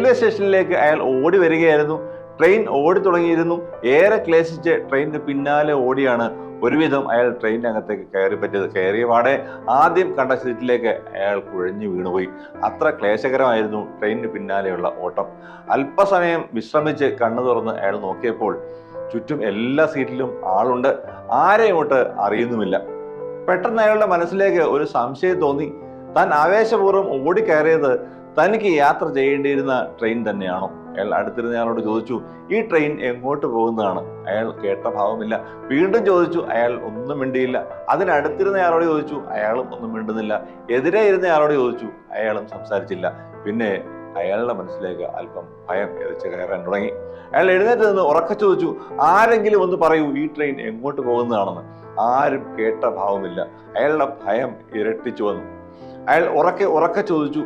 Railway സ്റ്റേഷനിലേക്ക് അയാൾ ഓടി വരികയായിരുന്നു. ട്രെയിൻ ഓടി തുടങ്ങിയിരുന്നു. ഏറെ ക്ലേശിച്ച് ട്രെയിനിന് പിന്നാലെ ഓടിയാണ് ഒരുവിധം അയാൾ ട്രെയിനിനകത്തേക്ക് കയറി പറ്റിയത്. കയറിയ പാടെ ആദ്യം കണ്ട സീറ്റിലേക്ക് അയാൾ കുഴഞ്ഞു വീണുപോയി. അത്ര ക്ലേശകരമായിരുന്നു ട്രെയിനിന് പിന്നാലെയുള്ള ഓട്ടം. അല്പസമയം വിശ്രമിച്ച് കണ്ണു തുറന്ന് അയാൾ നോക്കിയപ്പോൾ ചുറ്റും എല്ലാ സീറ്റിലും ആളുണ്ട്. ആരെയും അറിയുന്നുമില്ല. പെട്ടെന്ന് അയാളുടെ മനസ്സിലേക്ക് ഒരു സംശയം തോന്നി. താൻ ആവേശപൂർവം ഓടിക്കയറിയത് തനിക്ക് യാത്ര ചെയ്യേണ്ടിയിരുന്ന ട്രെയിൻ തന്നെയാണോ? അയാൾ അടുത്തിരുന്ന അയാളോട് ചോദിച്ചു ഈ ട്രെയിൻ എങ്ങോട്ട് പോകുന്നതാണ്? അയാൾ കേട്ട ഭാവമില്ല. വീണ്ടും ചോദിച്ചു അയാൾ ഒന്നും മിണ്ടിയില്ല. അതിനടുത്തിരുന്ന അയാളോട് ചോദിച്ചു അയാളും ഒന്നും മിണ്ടുന്നില്ല. എതിരെ ഇരുന്ന അയാളോട് ചോദിച്ചു അയാളും സംസാരിച്ചില്ല. പിന്നെ അയാളുടെ മനസ്സിലേക്ക് അല്പം ഭയം എതിച്ച് കയറാൻ തുടങ്ങി. അയാൾ എഴുന്നേറ്റ് നിന്ന് ഉറക്ക ചോദിച്ചു ആരെങ്കിലും ഒന്ന് പറയൂ ഈ ട്രെയിൻ എങ്ങോട്ട് പോകുന്നതാണെന്ന്. ആരും കേട്ട ഭാവമില്ല. അയാളുടെ ഭയം ഇരട്ടിച്ചു വന്നു. അയാൾ ഉറക്കെ ഉറക്കെ ചോദിച്ചു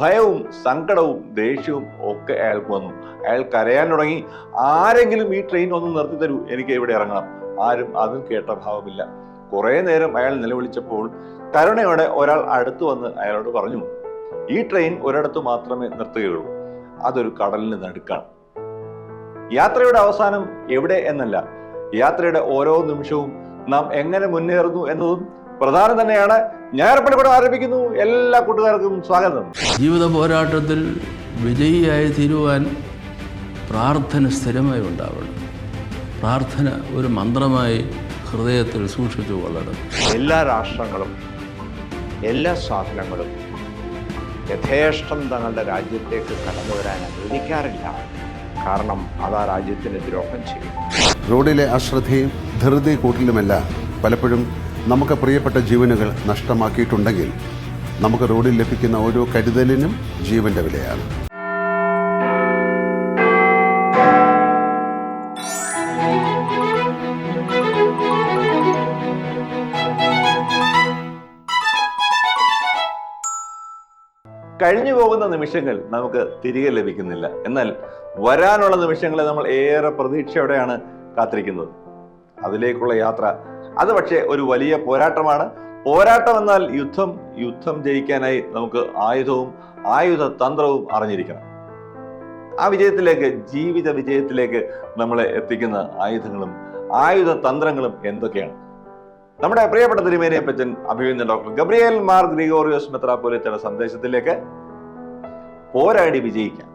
ഭയവും സങ്കടവും ദേഷ്യവും ഒക്കെ അയാൾക്ക് വന്നു. അയാൾ കരയാൻ തുടങ്ങി. ആരെങ്കിലും ഈ ട്രെയിൻ ഒന്ന് നിർത്തി തരൂ. എനിക്ക് ഇവിടെ ഇറങ്ങണം. ആരും അതും കേട്ട ഭാവമില്ല. കുറേ നേരം അയാൾ നിലവിളിച്ചപ്പോൾ കരുണയോടെ ഒരാൾ അടുത്തു വന്ന് അയാളോട് പറഞ്ഞു ഈ ട്രെയിൻ ഒരിടത്ത് മാത്രമേ നിർത്തുകയുള്ളൂ. അതൊരു കടലിന് നടുക്കാണ്. യാത്രയുടെ അവസാനം എവിടെ എന്നല്ല. യാത്രയുടെ ഓരോ നിമിഷവും നാം എങ്ങനെ മുന്നേറുന്നു എന്നതും പ്രധാനം തന്നെയാണ്. ഞായറപ്പള്ളിക്കൂടെ ആരംഭിക്കുന്നു. എല്ലാ കൂട്ടുകാർക്കും സ്വാഗതം. ജീവിത പോരാട്ടത്തിൽ വിജയിയായി തീരുവാൻ പ്രാർത്ഥന സ്ഥിരമായി ഉണ്ടാവണം. പ്രാർത്ഥന ഒരു മന്ത്രമായി ഹൃദയത്തിൽ സൂക്ഷിച്ചു കൊള്ളണം. എല്ലാ രാഷ്ട്രങ്ങളും എല്ലാ സാധനങ്ങളും യഥേഷ്ടം തങ്ങളുടെ രാജ്യത്തേക്ക് കടന്നു വരാൻ അനുവദിക്കാറില്ല. കാരണം അത് ആ രാജ്യത്തിന് ദ്രോഹം ചെയ്യും റോഡിലെ അശ്രദ്ധയും ധൃതി കൂട്ടിലുമെല്ലാം പലപ്പോഴും നമുക്ക് പ്രിയപ്പെട്ട ജീവനുകൾ നഷ്ടമാക്കിയിട്ടുണ്ടെങ്കിൽ നമുക്ക് റോഡിൽ ലഭിക്കുന്ന ഓരോ കരുതലിനും ജീവന്റെ വിലയാണ്. കഴിഞ്ഞു പോകുന്ന നിമിഷങ്ങൾ നമുക്ക് തിരികെ ലഭിക്കുന്നില്ല. എന്നാൽ വരാനുള്ള നിമിഷങ്ങളെ നമ്മൾ ഏറെ പ്രതീക്ഷയോടെയാണ് കാത്തിരിക്കുന്നത്. അതിലേക്കുള്ള യാത്ര അത് പക്ഷേ ഒരു വലിയ പോരാട്ടമാണ്. പോരാട്ടം എന്നാൽ യുദ്ധം യുദ്ധം ജയിക്കാനായി നമുക്ക് ആയുധവും ആയുധ തന്ത്രവും അറിഞ്ഞിരിക്കണം. ആ വിജയത്തിലേക്ക് ജീവിത വിജയത്തിലേക്ക് നമ്മളെ എത്തിക്കുന്ന ആയുധങ്ങളും ആയുധ തന്ത്രങ്ങളും എന്തൊക്കെയാണ്? നമ്മുടെ പ്രിയപ്പെട്ട തിരുമേനിയെ പറ്റൻ അഭിനന്ദൻ ഡോക്ടർ ഗബ്രിയേൽ മാർ ഗ്രിഗോറിയോസ് മെത്രാപ്പോലിത്തയുടെ സന്ദേശത്തിലേക്ക് പോരാടി വിജയിക്കാം.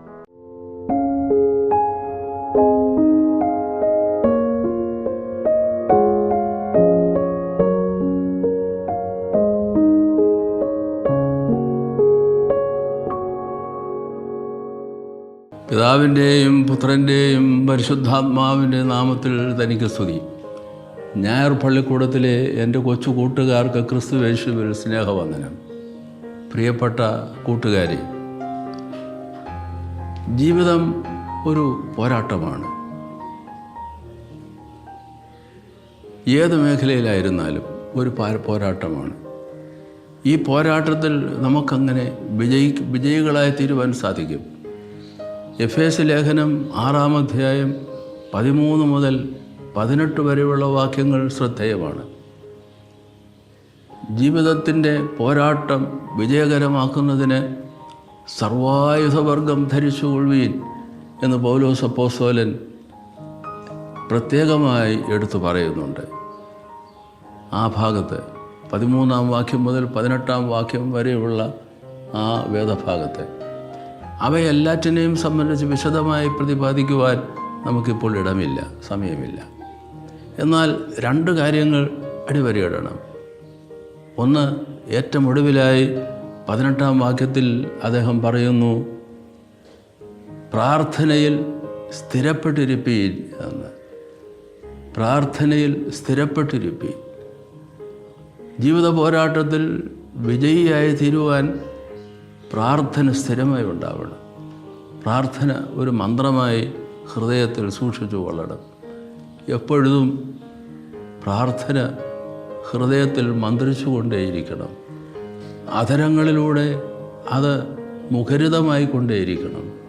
പിതാവിന്റെയും പുത്രന്റെയും പരിശുദ്ധാത്മാവിന്റെ നാമത്തിൽ തനിക്ക് സ്തുതി. ഞായർ പള്ളിക്കൂടത്തിലെ എന്റെ കൊച്ചു കൂട്ടുകാർക്ക് ക്രിസ്തു യേശുവിൽ സ്നേഹവന്ദനം. പ്രിയപ്പെട്ട കൂട്ടുകാരി ജീവിതം ഒരു പോരാട്ടമാണ്. ഏത് മേഖലയിലായിരുന്നാലും ഒരു പോരാട്ടമാണ്. ഈ പോരാട്ടത്തിൽ നമുക്കങ്ങനെ വിജയി വിജയികളായി തീരുവാൻ സാധിക്കും. എഫ് എസ് ലേഖനം ആറാം അധ്യായം പതിമൂന്ന് മുതൽ പതിനെട്ട് വരെയുള്ള വാക്യങ്ങൾ ശ്രദ്ധേയമാണ്. ജീവിതത്തിന്റെ പോരാട്ടം വിജയകരമാക്കുന്നതിന് സർവായുധവർഗം ധരിച്ചു കൊഴുവീൻ എന്ന് പൗലോസ് അപ്പോസ്തലൻ പ്രത്യേകമായി എടുത്തു പറയുന്നുണ്ട്. ആ ഭാഗത്ത് പതിമൂന്നാം വാക്യം മുതൽ പതിനെട്ടാം വാക്യം വരെയുള്ള ആ വേദഭാഗത്ത് അവയെല്ലാറ്റിനെയും സംബന്ധിച്ച് വിശദമായി പ്രതിപാദിക്കുവാൻ നമുക്കിപ്പോൾ ഇടമില്ല സമയമില്ല. എന്നാൽ രണ്ട് കാര്യങ്ങൾ അടിവരയിടണം. ഒന്ന് ഏറ്റവും ഒടുവിലായി പതിനെട്ടാം വാക്യത്തിൽ അദ്ദേഹം പറയുന്നു പ്രാർത്ഥനയിൽ സ്ഥിരപ്പെട്ടിരിപ്പീൻ എന്ന്. പ്രാർത്ഥനയിൽ സ്ഥിരപ്പെട്ടിരിപ്പീൻ. ജീവിത പോരാട്ടത്തിൽ വിജയിയായി തീരുവാൻ പ്രാർത്ഥന സ്ഥിരമായി ഉണ്ടാവണം. പ്രാർത്ഥന ഒരു മന്ത്രമായി ഹൃദയത്തിൽ സൂക്ഷിച്ചു കൊള്ളണം. എപ്പോഴും പ്രാർത്ഥന ഹൃദയത്തിൽ മന്ത്രിച്ചുകൊണ്ടേയിരിക്കണം അധരങ്ങളിലൂടെ അത് മുഖരിതമായി കൊണ്ടേയിരിക്കണം.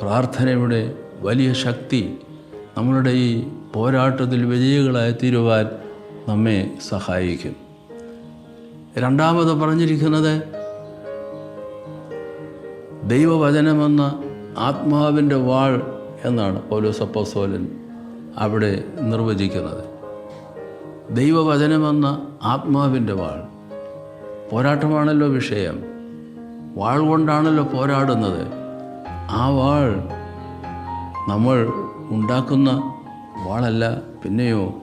പ്രാർത്ഥനയുടെ വലിയ ശക്തി നമ്മളുടെ ഈ പോരാട്ടത്തിൽ വിജയികളായി തീരുവാൻ നമ്മെ സഹായിക്കും. രണ്ടാമത് പറഞ്ഞിരിക്കുന്നത് ദൈവവചനമെന്ന ആത്മാവിന്റെ വാൾ എന്നാണ് പൗലോസ് അപ്പോസ്തലൻ അവിടെ നിർവചിക്കുന്നത്. ദൈവവചനമെന്ന ആത്മാവിന്റെ വാൾ. പോരാട്ടമാണല്ലോ വിഷയം. വാൾ കൊണ്ടാണല്ലോ പോരാടുന്നത്. ആ വാൾ നമ്മൾ ഉണ്ടാക്കുന്ന വാളല്ല പിന്നെയോ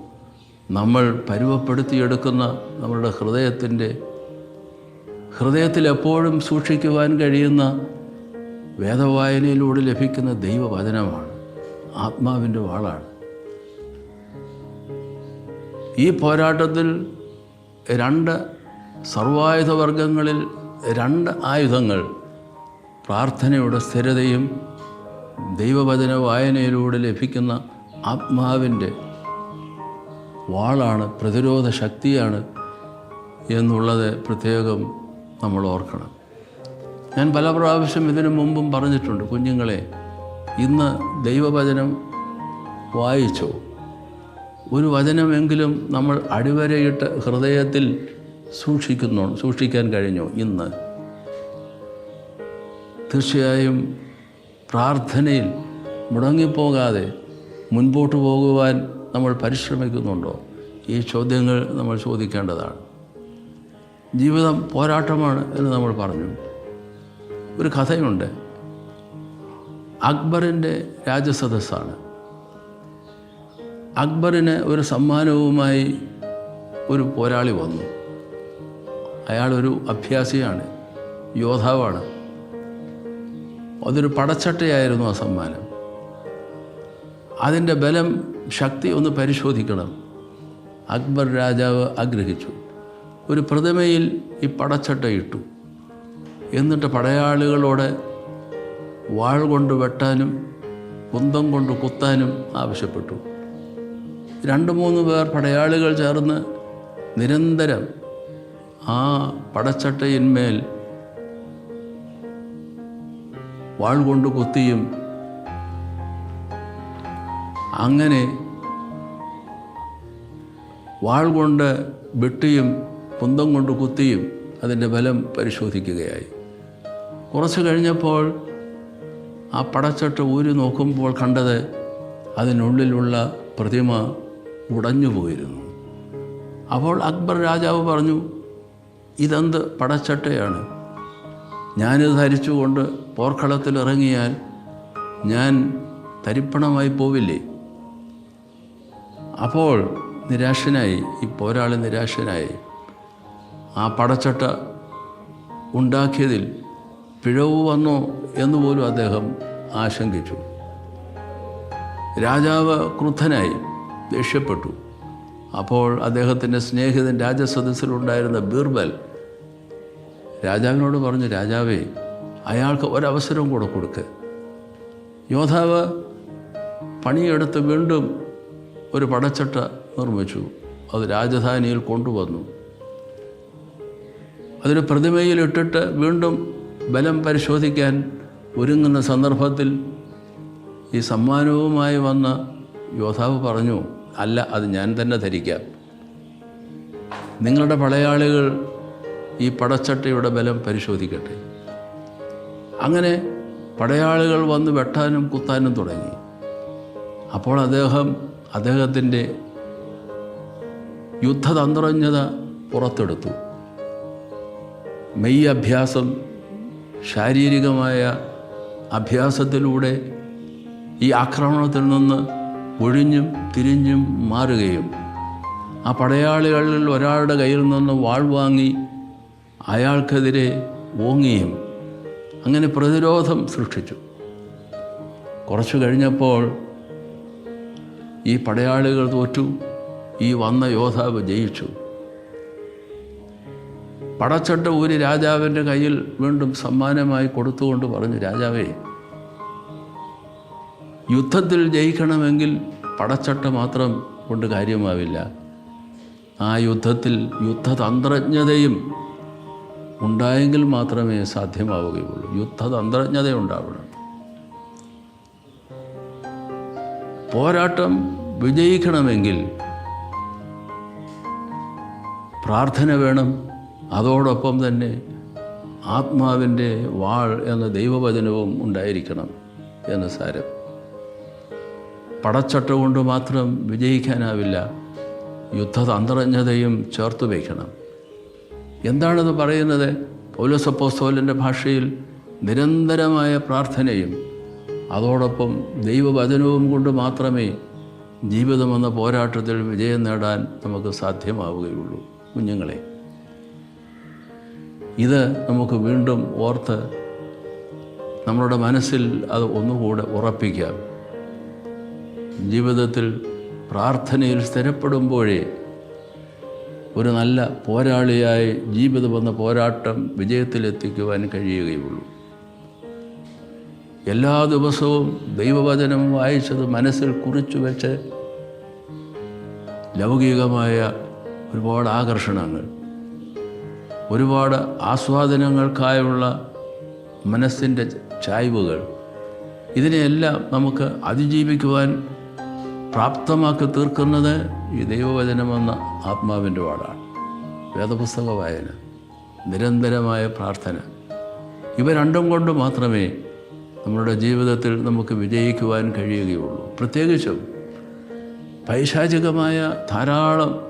നമ്മൾ പരുവപ്പെടുത്തിയെടുക്കുന്ന നമ്മളുടെ ഹൃദയത്തിന്റെ ഹൃദയത്തിൽ എപ്പോഴും സൂക്ഷിക്കുവാൻ കഴിയുന്ന വേദവായനയിലൂടെ ലഭിക്കുന്ന ദൈവവചനമാണ്. ആത്മാവിന്റെ വാളാണ്. ഈ പോരാട്ടത്തിൽ രണ്ട് സർവായുധ വർഗങ്ങളിൽ രണ്ട് ആയുധങ്ങൾ പ്രാർത്ഥനയുടെ സ്ഥിരതയും ദൈവവചന വായനയിലൂടെ ലഭിക്കുന്ന ആത്മാവിന്റെ വാളാണ് പ്രതിരോധ ശക്തിയാണ് എന്നുള്ളത് പ്രത്യേകം നമ്മൾ ഓർക്കണം. ഞാൻ പല പ്രാവശ്യം ഇതിനു മുമ്പും പറഞ്ഞിട്ടുണ്ട് കുഞ്ഞുങ്ങളെ ഇന്ന് ദൈവവചനം വായിച്ചു. ഒരു വചനമെങ്കിലും നമ്മൾ അടിവരയിട്ട് ഹൃദയത്തിൽ സൂക്ഷിക്കുന്നു സൂക്ഷിക്കാൻ കഴിഞ്ഞു? ഇന്ന് തീർച്ചയായും പ്രാർത്ഥനയിൽ മുടങ്ങിപ്പോകാതെ മുൻപോട്ട് പോകുവാൻ നമ്മൾ പരിശ്രമിക്കുന്നുണ്ടോ? ഈ ചോദ്യങ്ങൾ നമ്മൾ ചോദിക്കേണ്ടതാണ്. ജീവിതം പോരാട്ടമാണ് എന്ന് നമ്മൾ പറഞ്ഞു. ഒരു കഥയുണ്ട്. അക്ബറിന്റെ രാജസദസ്സാണ്. അക്ബറിന് ഒരു സമ്മാനവുമായി ഒരു പോരാളി വന്നു. അയാളൊരു അഭ്യാസിയാണ് യോദ്ധാവാണ്. അതൊരു പടച്ചട്ടയായിരുന്നു ആ സമ്മാനം. അതിന്റെ ബലം ശക്തി ഒന്ന് പരിശോധിക്കണം. അക്ബർ രാജാവ് ആഗ്രഹിച്ചു. ഒരു പ്രതിമയിൽ ഈ പടച്ചട്ട ഇട്ടു. എന്നിട്ട് പടയാളികളോട് വാൾ കൊണ്ട് വെട്ടാനും കുന്തം കൊണ്ട് കുത്താനും ആവശ്യപ്പെട്ടു. രണ്ട് മൂന്ന് പേർ പടയാളികൾ ചേർന്ന് നിരന്തരം ആ പടച്ചട്ടയിന്മേൽ വാൾ കൊണ്ട് കുത്തിയും അങ്ങനെ വാൾ കൊണ്ട് വെട്ടിയും കുന്തം കൊണ്ട് കുത്തിയും അതിന്റെ ബലം പരിശോധിക്കുകയായി. കുറച്ച് കഴിഞ്ഞപ്പോൾ ആ പടച്ചട്ട് ഊരി നോക്കുമ്പോൾ കണ്ടത് അതിനുള്ളിലുള്ള പ്രതിമ ഉടഞ്ഞു പോയിരുന്നു. അപ്പോൾ അക്ബർ രാജാവ് പറഞ്ഞു ഇതെന്ത് പടച്ചട്ടയാണ്? ഞാനിത് ധരിച്ചുകൊണ്ട് പോർക്കളത്തിൽ ഇറങ്ങിയാൽ ഞാൻ തരിപ്പണമായി പോവില്ലേ? അപ്പോൾ നിരാശനായി ഈ പോരാളി നിരാശനായി ആ പടച്ചട്ട ഉണ്ടാക്കിയതിൽ പിഴവ് വന്നോ എന്ന് പോലും അദ്ദേഹം ആശങ്കിച്ചു. രാജാവ് ക്രുദ്ധനായി ദേഷ്യപ്പെട്ടു. അപ്പോൾ അദ്ദേഹത്തിന്റെ സ്നേഹിതൻ രാജസദസ്സിലുണ്ടായിരുന്ന ബീർബൽ രാജാവിനോട് പറഞ്ഞു രാജാവേ അയാൾക്ക് ഒരവസരം കൂടെ കൊടുക്ക്. യോദ്ധാവ് പണിയെടുത്ത് വീണ്ടും ഒരു പടച്ചട്ട നിർമ്മിച്ചു. അത് രാജധാനിയിൽ കൊണ്ടുവന്നു. അതിന് പ്രതിമയിലിട്ടിട്ട് വീണ്ടും ബലം പരിശോധിക്കാൻ ഒരുങ്ങുന്ന സന്ദർഭത്തിൽ ഈ സമ്മാനവുമായി വന്ന യോദ്ധാവ് പറഞ്ഞു അല്ല അത് ഞാൻ തന്നെ ധരിക്കാം. നിങ്ങളുടെ പടയാളികൾ ഈ പടച്ചട്ടയുടെ ബലം പരിശോധിക്കട്ടെ. അങ്ങനെ പടയാളികൾ വന്ന് വെട്ടാനും കുത്താനും തുടങ്ങി. അപ്പോൾ അദ്ദേഹം അദ്ദേഹത്തിന്റെ യുദ്ധതന്ത്രജ്ഞത പുറത്തെടുത്തു. മെയ് അഭ്യാസം ശാരീരികമായ അഭ്യാസത്തിലൂടെ ഈ ആക്രമണത്തിൽ നിന്ന് ഒഴിഞ്ഞും തിരിഞ്ഞും മാറുകയും ആ പടയാളികളിൽ ഒരാളുടെ കയ്യിൽ നിന്ന് വാൾ വാങ്ങി അയാൾക്കെതിരെ ഓങ്ങിയും അങ്ങനെ പ്രതിരോധം സൃഷ്ടിച്ചു. കുറച്ചു കഴിഞ്ഞപ്പോൾ ഈ പടയാളികൾ തോറ്റു. ഈ വന്ന യോദ്ധാവ് ജയിച്ചു. പടച്ചട്ട ഊരി രാജാവിന്റെ കയ്യിൽ വീണ്ടും സമ്മാനമായി കൊടുത്തുകൊണ്ട് പറഞ്ഞു രാജാവേ യുദ്ധത്തിൽ ജയിക്കണമെങ്കിൽ പടച്ചട്ട മാത്രം കൊണ്ട് കാര്യമാവില്ല. ആ യുദ്ധത്തിൽ യുദ്ധതന്ത്രജ്ഞതയും ഉണ്ടായെങ്കിൽ മാത്രമേ സാധ്യമാവുകയുള്ളൂ. യുദ്ധതന്ത്രജ്ഞത ഉണ്ടാവണം. പോരാട്ടം വിജയിക്കണമെങ്കിൽ പ്രാർത്ഥന വേണം അതോടൊപ്പം തന്നെ ആത്മാവിന്റെ വാൾ എന്ന ദൈവവചനവും ഉണ്ടായിരിക്കണം എന്ന് സാരം. പടച്ചട്ട കൊണ്ട് മാത്രം വിജയിക്കാനാവില്ല യുദ്ധതന്ത്രജ്ഞതയും ചേർത്ത് വയ്ക്കണം. എന്താണത് പറയുന്നത്? പൗലസപ്പോസ്തോലിന്റെ ഭാഷയിൽ നിരന്തരമായ പ്രാർത്ഥനയും അതോടൊപ്പം ദൈവവചനവും കൊണ്ട് മാത്രമേ ജീവിതമെന്ന പോരാട്ടത്തിൽ വിജയം നേടാൻ നമുക്ക് സാധ്യമാവുകയുള്ളൂ. കുഞ്ഞുങ്ങളെ ഇത് നമുക്ക് വീണ്ടും ഓർത്ത് നമ്മളുടെ മനസ്സിൽ അത് ഒന്നുകൂടെ ഉറപ്പിക്കാം. ജീവിതത്തിൽ പ്രാർത്ഥനയിൽ സ്ഥിരപ്പെടുമ്പോഴേ ഒരു നല്ല പോരാളിയായി ജീവിതം ജീവിതമെന്ന പോരാട്ടം വിജയത്തിലെത്തിക്കുവാൻ കഴിയുകയുള്ളൂ. എല്ലാ ദിവസവും ദൈവവചനം വായിച്ചത് മനസ്സിൽ കുറിച്ചു വെച്ച് ലൗകികമായ ഒരുപാട് ആകർഷണങ്ങൾ ഒരുപാട് ആസ്വാദനങ്ങൾക്കായുള്ള മനസ്സിന്റെ ചായ്വുകൾ. ഇതിനെയെല്ലാം നമുക്ക് അതിജീവിക്കുവാൻ പ്രാപ്തമാക്കി തീർക്കുന്നത് ഈ ദൈവവചനമെന്ന ആത്മാവിന്റെ വാടാണ് വേദപുസ്തക വായന നിരന്തരമായ പ്രാർത്ഥന. ഇവ രണ്ടും കൊണ്ട് മാത്രമേ നമ്മുടെ ജീവിതത്തിൽ നമുക്ക് വിജയിക്കുവാൻ കഴിയുകയുള്ളൂ. പ്രത്യേകിച്ചും പൈശാചികമായ ധാരാളം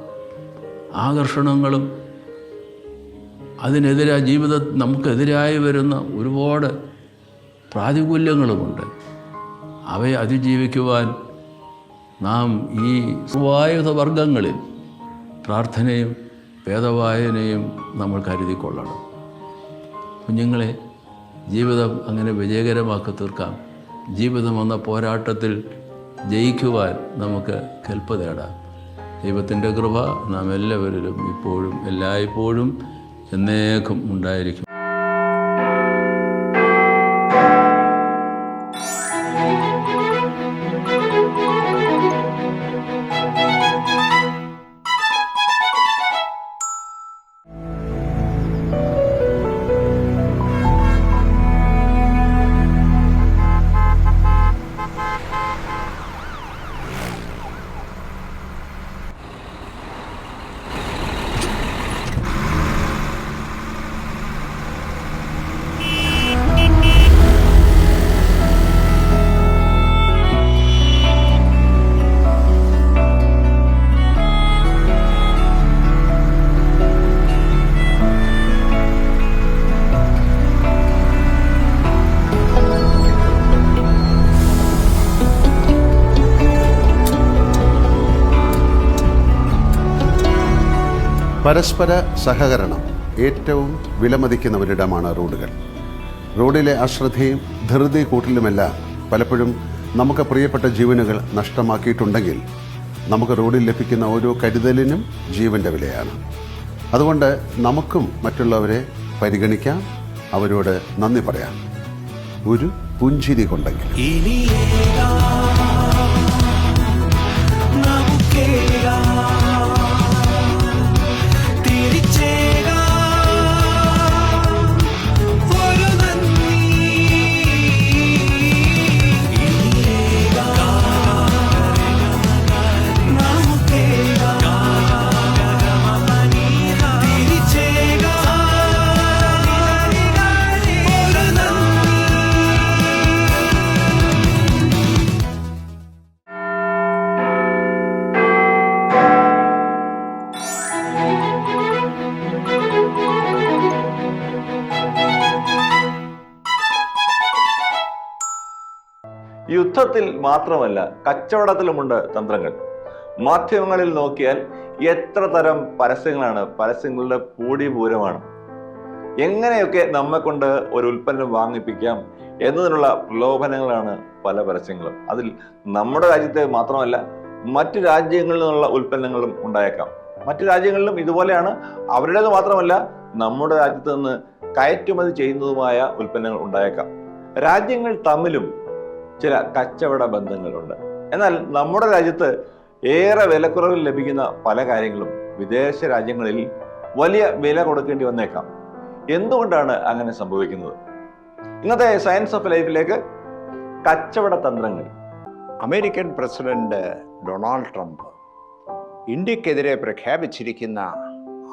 ആകർഷണങ്ങളും അതിനെതിരെ ജീവിത നമുക്കെതിരായി വരുന്ന ഒരുപാട് പ്രാതികൂല്യങ്ങളുമുണ്ട്. അവയെ അതിജീവിക്കുവാൻ നാം ഈ സ്വായുധ വർഗങ്ങളിൽ പ്രാർത്ഥനയും വേദവായനയും നമ്മൾ കരുതിക്കൊള്ളണം. കുഞ്ഞുങ്ങളെ ജീവിതം അങ്ങനെ വിജയകരമാക്കി തീർക്കാം. ജീവിതം എന്ന പോരാട്ടത്തിൽ ജയിക്കുവാൻ നമുക്ക് കൽപ്പ നേടാം ദൈവത്തിന്റെ കൃപ നാം എല്ലാവരിലും ഇപ്പോഴും എല്ലായ്പ്പോഴും എന്നേക്കും ഉണ്ടായിരിക്കും. പരസ്പര സഹകരണം ഏറ്റവും വിലമതിക്കുന്നവരിടമാണ് റോഡുകൾ. റോഡിലെ അശ്രദ്ധയും ധൃതി കൂട്ടലുമെല്ലാം പലപ്പോഴും നമുക്ക് പ്രിയപ്പെട്ട ജീവനുകൾ നഷ്ടമാക്കിയിട്ടുണ്ടെങ്കിൽ നമുക്ക് റോഡിൽ ലഭിക്കുന്ന ഓരോ കരുതലിനും ജീവന്റെ വിലയാണ്. അതുകൊണ്ട് നമുക്കും മറ്റുള്ളവരെ പരിഗണിക്കാം അവരോട് നന്ദി പറയാം. ഒരു പുഞ്ചിരി കൊണ്ടെങ്കിൽ. യുദ്ധത്തിൽ മാത്രമല്ല കച്ചവടത്തിലുമുണ്ട് തന്ത്രങ്ങൾ. മാധ്യമങ്ങളിൽ നോക്കിയാൽ എത്ര തരം പരസ്യങ്ങളാണ് പരസ്യങ്ങളുടെ പൂടിപൂരമാണ് എങ്ങനെയൊക്കെ നമ്മെ കൊണ്ട് ഒരു ഉൽപ്പന്നം വാങ്ങിപ്പിക്കാം എന്നതിനുള്ള പ്രലോഭനങ്ങളാണ് പല പരസ്യങ്ങളും. അതിൽ നമ്മുടെ രാജ്യത്തെ മാത്രമല്ല മറ്റു രാജ്യങ്ങളിൽ നിന്നുള്ള ഉൽപ്പന്നങ്ങളും ഉണ്ടായേക്കാം. മറ്റു രാജ്യങ്ങളിലും ഇതുപോലെയാണ്. അവരുടേത് മാത്രമല്ല നമ്മുടെ രാജ്യത്ത് നിന്ന് കയറ്റുമതി ചെയ്യുന്നതുമായ ഉൽപ്പന്നങ്ങൾ ഉണ്ടായേക്കാം. രാജ്യങ്ങൾ തമ്മിലും ചില കച്ചവട ബന്ധങ്ങളുണ്ട്. എന്നാൽ നമ്മുടെ രാജ്യത്ത് ഏറെ വിലക്കുറവിൽ ലഭിക്കുന്ന പല കാര്യങ്ങളും വിദേശ രാജ്യങ്ങളിൽ വലിയ വില കൊടുക്കേണ്ടി വന്നേക്കാം. എന്തുകൊണ്ടാണ് അങ്ങനെ സംഭവിക്കുന്നത്? ഇന്നത്തെ സയൻസ് ഓഫ് ലൈഫിലേക്ക് കച്ചവട തന്ത്രങ്ങൾ. അമേരിക്കൻ പ്രസിഡന്റ് ഡൊണാൾഡ് ട്രംപ് ഇന്ത്യക്കെതിരെ പ്രഖ്യാപിച്ചിരിക്കുന്ന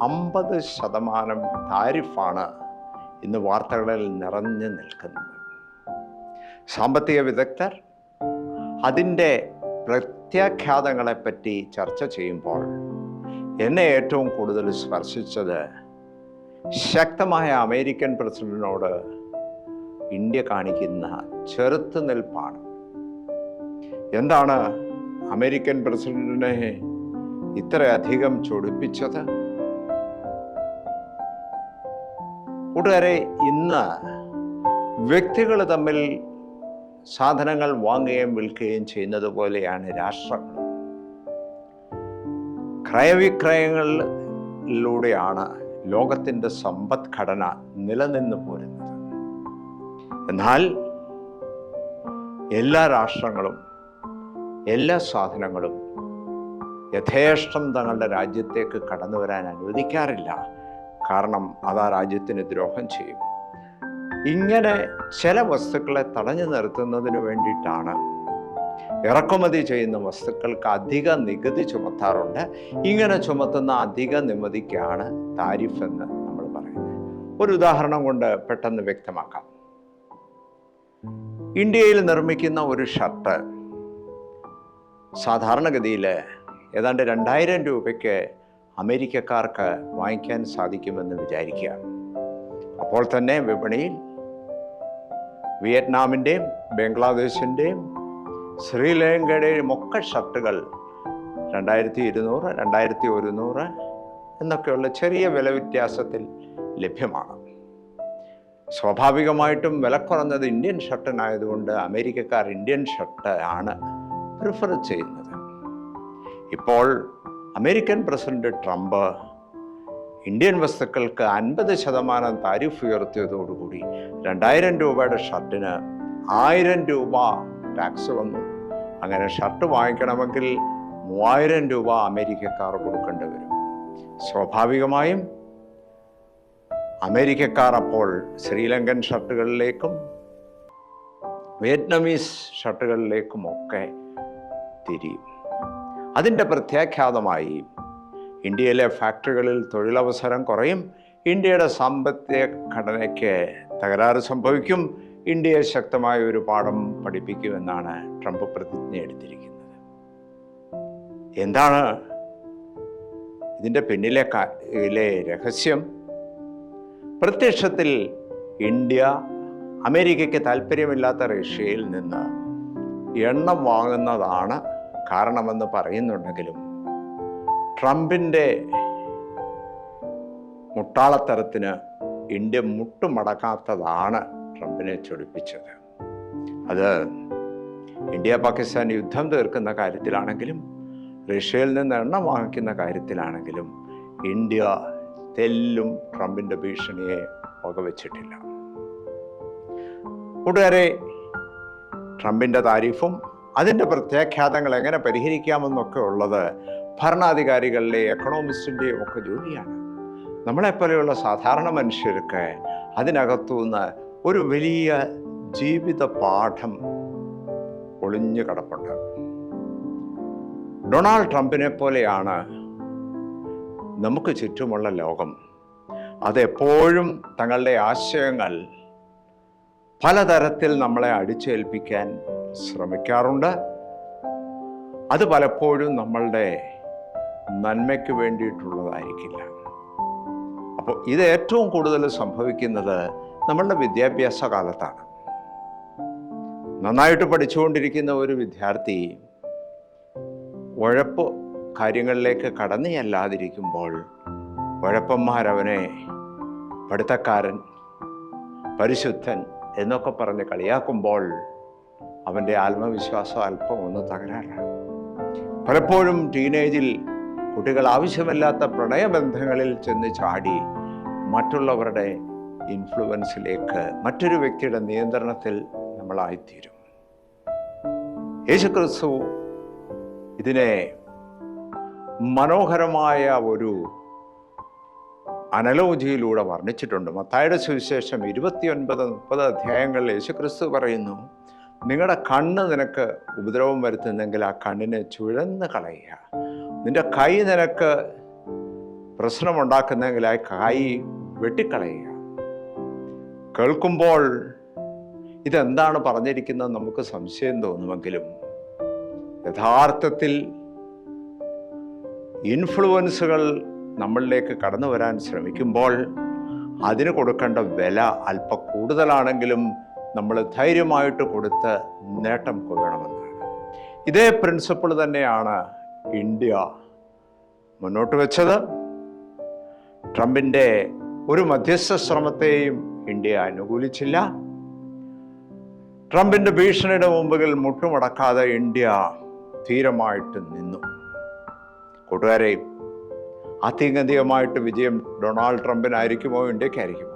അമ്പത് ശതമാനം താരിഫാണ് ഇന്ന് വാർത്തകളിൽ നിറഞ്ഞു നിൽക്കുന്നത്. സാമ്പത്തിക വിദഗ്ധർ അതിന്റെ പ്രത്യാഘാതങ്ങളെപ്പറ്റി ചർച്ച ചെയ്യുമ്പോൾ എന്നെ ഏറ്റവും കൂടുതൽ സ്പർശിച്ചത് ശക്തമായ അമേരിക്കൻ പ്രസിഡന്റിനോട് ഇന്ത്യ കാണിക്കുന്ന ചെറുത്തുനിൽപ്പാണ് എന്താണ് അമേരിക്കൻ പ്രസിഡന്റിനെ ഇത്രയധികം ചൊടിപ്പിച്ചത്? കൂട്ടുകാരെ ഇന്ന് വ്യക്തികൾ തമ്മിൽ സാധനങ്ങൾ വാങ്ങുകയും വിൽക്കുകയും ചെയ്യുന്നത് പോലെയാണ് രാഷ്ട്രങ്ങൾ. ക്രയവിക്രയങ്ങളിലൂടെയാണ് ലോകത്തിന്റെ സമ്പദ്ഘടന നിലനിന്ന് പോരുന്നത്. എന്നാൽ എല്ലാ രാഷ്ട്രങ്ങളും എല്ലാ സാധനങ്ങളും യഥേഷ്ടം തങ്ങളുടെ രാജ്യത്തേക്ക് കടന്നു വരാൻ അനുവദിക്കാറില്ല. കാരണം അത് ആ രാജ്യത്തിന് ദ്രോഹം ചെയ്യും. ഇങ്ങനെ ചില വസ്തുക്കളെ തടഞ്ഞു നിർത്തുന്നതിന് വേണ്ടിയിട്ടാണ് ഇറക്കുമതി ചെയ്യുന്ന വസ്തുക്കൾക്ക് അധിക നികുതി ചുമത്താറുണ്ട്. ഇങ്ങനെ ചുമത്തുന്ന അധിക നികുതിക്കാണ് താരിഫ് എന്ന് നമ്മൾ പറയുന്നത്. ഒരു ഉദാഹരണം കൊണ്ട് പെട്ടെന്ന് വ്യക്തമാക്കാം. ഇന്ത്യയിൽ നിർമ്മിക്കുന്ന ഒരു ഷർട്ട് സാധാരണഗതിയിൽ ഏതാണ്ട് രണ്ടായിരം രൂപയ്ക്ക് അമേരിക്കക്കാർക്ക് വാങ്ങിക്കാൻ സാധിക്കുമെന്ന് വിചാരിക്കുക. അപ്പോൾ തന്നെ വിപണിയിൽ വിയറ്റ്നാമിന്റെയും ബംഗ്ലാദേശിന്റെയും ശ്രീലങ്കയുടെയും ഒക്കെ ഷർട്ടുകൾ രണ്ടായിരത്തി ഇരുന്നൂറ് രണ്ടായിരത്തി ഒരുന്നൂറ് എന്നൊക്കെയുള്ള ചെറിയ വില വ്യത്യാസത്തിൽ ലഭ്യമാണ്. സ്വാഭാവികമായിട്ടും വില കുറഞ്ഞത് ഇന്ത്യൻ ഷർട്ടിനായതുകൊണ്ട് അമേരിക്കക്കാർ ഇന്ത്യൻ ഷർട്ട് ആണ് പ്രിഫർ ചെയ്യുന്നത്. ഇപ്പോൾ അമേരിക്കൻ പ്രസിഡന്റ് ട്രംപ് ഇന്ത്യൻ വസ്തുക്കൾക്ക് അൻപത് ശതമാനം താരിഫ് ഉയർത്തിയതോടുകൂടി രണ്ടായിരം രൂപയുടെ ഷർട്ടിന് ആയിരം രൂപ ടാക്സ് വന്നു. അങ്ങനെ ഷർട്ട് വാങ്ങിക്കണമെങ്കിൽ മൂവായിരം രൂപ അമേരിക്കക്കാർ കൊടുക്കേണ്ടി വരും. സ്വാഭാവികമായും അമേരിക്കക്കാർ അപ്പോൾ ശ്രീലങ്കൻ ഷർട്ടുകളിലേക്കും വിയറ്റ്നമീസ് ഷർട്ടുകളിലേക്കും ഒക്കെ തിരിയും. അതിന്റെ പ്രത്യാഘാതമായി ഇന്ത്യയിലെ ഫാക്ടറികളിൽ തൊഴിലവസരം കുറയും ഇന്ത്യയുടെ സാമ്പത്തിക ഘടനയ്ക്ക് തകരാറ് സംഭവിക്കും ഇന്ത്യയെ ശക്തമായ ഒരു പാഠം പഠിപ്പിക്കുമെന്നാണ് ട്രംപ് പ്രതിജ്ഞ എടുത്തിരിക്കുന്നത്. എന്താണ് ഇതിന്റെ പിന്നിലെ ഇതിലെ രഹസ്യം? പ്രത്യക്ഷത്തിൽ ഇന്ത്യ അമേരിക്കയ്ക്ക് താല്പര്യമില്ലാത്ത റഷ്യയിൽ നിന്ന് എണ്ണം വാങ്ങുന്നതാണ് കാരണമെന്ന് പറയുന്നുണ്ടെങ്കിലും ട്രംപിന്റെ മുട്ടാളത്തരത്തിന് ഇന്ത്യ മുട്ടുമടക്കാത്തതാണ് ട്രംപിനെ ചൊടിപ്പിച്ചത്. അത് ഇന്ത്യ പാകിസ്ഥാൻ യുദ്ധം തീർക്കുന്ന കാര്യത്തിലാണെങ്കിലും റഷ്യയിൽ നിന്ന് എണ്ണ വാങ്ങിക്കുന്ന കാര്യത്തിലാണെങ്കിലും ഇന്ത്യ തെല്ലും ട്രംപിന്റെ ഭീഷണിയെ വകവെച്ചിട്ടില്ല. കൂട്ടുകാരെ ട്രംപിന്റെ താരിഫും അതിന്റെ പ്രത്യാഘാതങ്ങൾ എങ്ങനെ പരിഹരിക്കാമെന്നൊക്കെ ഉള്ളത് ഭരണാധികാരികളുടെ എക്കണോമിസ്റ്റിന്റെയും ഒക്കെ ജോലിയാണ്. നമ്മളെപ്പോലെയുള്ള സാധാരണ മനുഷ്യർക്ക് അതിനകത്തുനിന്ന് ഒരു വലിയ ജീവിത പാഠം ഒളിഞ്ഞു കിടപ്പുണ്ട്. ഡൊണാൾഡ് ട്രംപിനെ പോലെയാണ് നമുക്ക് ചുറ്റുമുള്ള ലോകം. അതെപ്പോഴും തങ്ങളുടെ ആശയങ്ങൾ പലതരത്തിൽ നമ്മളെ അടിച്ചേൽപ്പിക്കാൻ ശ്രമിക്കാറുണ്ട്. അത് പലപ്പോഴും നമ്മളുടെ നന്മയ്ക്ക് വേണ്ടിയിട്ടുള്ളതായിരിക്കില്ല. അപ്പോൾ ഇത് ഏറ്റവും കൂടുതൽ സംഭവിക്കുന്നത് നമ്മളുടെ വിദ്യാഭ്യാസ കാലത്താണ്. നന്നായിട്ട് പഠിച്ചുകൊണ്ടിരിക്കുന്ന ഒരു വിദ്യാർത്ഥി ഉഴപ്പ് കാര്യങ്ങളിലേക്ക് കടന്നു ചെല്ലാതിരിക്കുമ്പോൾ ഉഴപ്പന്മാരവനെ പഠിത്തക്കാരൻ പരിശുദ്ധൻ എന്നൊക്കെ പറഞ്ഞ് കളിയാക്കുമ്പോൾ അവന്റെ ആത്മവിശ്വാസം അല്പം ഒന്ന് തകരാറാണ്. പലപ്പോഴും ടീനേജിൽ കുട്ടികൾ ആവശ്യമില്ലാത്ത പ്രണയബന്ധങ്ങളിൽ ചെന്ന് ചാടി മറ്റുള്ളവരുടെ ഇൻഫ്ലുവൻസിലേക്ക് മറ്റൊരു വ്യക്തിയുടെ നിയന്ത്രണത്തിൽ നമ്മളായിത്തീരും. യേശുക്രിസ്തു ഇതിനെ മനോഹരമായ ഒരു അനലോജിയിലൂടെ വർണിച്ചിട്ടുണ്ട്. മത്തായുടെ സുവിശേഷം ഇരുപത്തിയൊൻപത് മുപ്പത് അധ്യായങ്ങളിൽ യേശുക്രിസ്തു പറയുന്നു നിങ്ങളുടെ കണ്ണ് നിനക്ക് ഉപദ്രവം വരുത്തുന്നെങ്കിൽ ആ കണ്ണിനെ ചുഴന്ന് കളയുക നിന്റെ കൈ നിനക്ക് പ്രശ്നമുണ്ടാക്കുന്നെങ്കിൽ ആ കൈ വെട്ടിക്കളയുക. കേൾക്കുമ്പോൾ ഇതെന്താണ് പറഞ്ഞിരിക്കുന്നത് നമുക്ക് സംശയം തോന്നുമെങ്കിലും യഥാർത്ഥത്തിൽ ഇൻഫ്ലുവൻസുകൾ നമ്മളിലേക്ക് കടന്നു വരാൻ ശ്രമിക്കുമ്പോൾ അതിന് കൊടുക്കേണ്ട വില അല്പം കൂടുതലാണെങ്കിലും നമ്മൾ ധൈര്യമായിട്ട് കൊടുത്ത് നേട്ടം കൊള്ളണമെന്നാണ്. ഇതേ പ്രിൻസിപ്പിൾ തന്നെയാണ് ഇന്ത്യ മുന്നോട്ട് വെച്ചത് ട്രംപിന്റെ ഒരു മധ്യസ്ഥ ശ്രമത്തെയും ഇന്ത്യ അനുകൂലിച്ചില്ല. ട്രംപിന്റെ ഭീഷണിയുടെ മുമ്പിൽ മുട്ടുമടക്കാതെ ഇന്ത്യ ധീരമായിട്ട് നിന്നു. കൂട്ടുകാരെ ആത്യന്തികമായിട്ട് വിജയം ഡൊണാൾഡ് ട്രംപിനായിരിക്കുമോ ഇന്ത്യക്കായിരിക്കുമോ?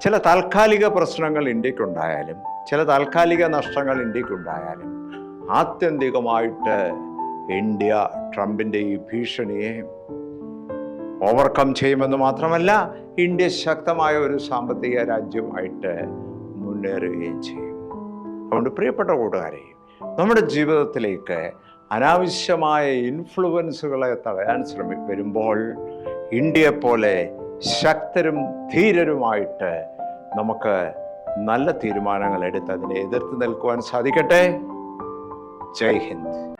ചില താൽക്കാലിക പ്രശ്നങ്ങൾ ഇന്ത്യക്കുണ്ടായാലും ചില താൽക്കാലിക നഷ്ടങ്ങൾ ഇന്ത്യക്കുണ്ടായാലും ആത്യന്തികമായിട്ട് ഇന്ത്യ ട്രംപിന്റെ ഈ ഭീഷണിയെ ഓവർകം ചെയ്യുമെന്ന് മാത്രമല്ല ഇന്ത്യ ശക്തമായ ഒരു സാമ്പത്തിക രാജ്യമായിട്ട് മുന്നേറുകയും ചെയ്യും. അതുകൊണ്ട് പ്രിയപ്പെട്ട കൂട്ടുകാരെ നമ്മുടെ ജീവിതത്തിലേക്ക് അനാവശ്യമായ ഇൻഫ്ലുവൻസുകളെ തടയാൻ ശ്രമി വരുമ്പോൾ ഇന്ത്യയെ പോലെ ശക്തരും ധീരരുമായിട്ട് നമുക്ക് നല്ല തീരുമാനങ്ങൾ എടുത്ത് അതിനെ എതിർത്ത് നിൽക്കുവാൻ സാധിക്കട്ടെ? ജയ് ഹിന്ദ്.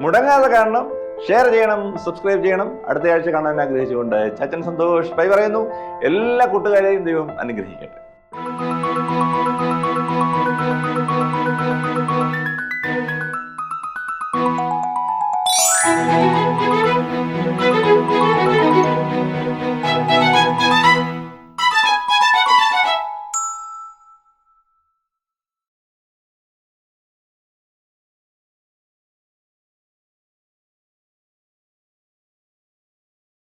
മുടങ്ങാതെ കാണണം ഷെയർ ചെയ്യണം സബ്സ്ക്രൈബ് ചെയ്യണം അടുത്ത ആഴ്ച കാണാൻ ആഗ്രഹിച്ചുകൊണ്ട് ചച്ചൻ സന്തോഷ് പൈ പറയുന്നു എല്ലാ കൂട്ടുകാരെയും ദൈവം അനുഗ്രഹിക്കട്ടെ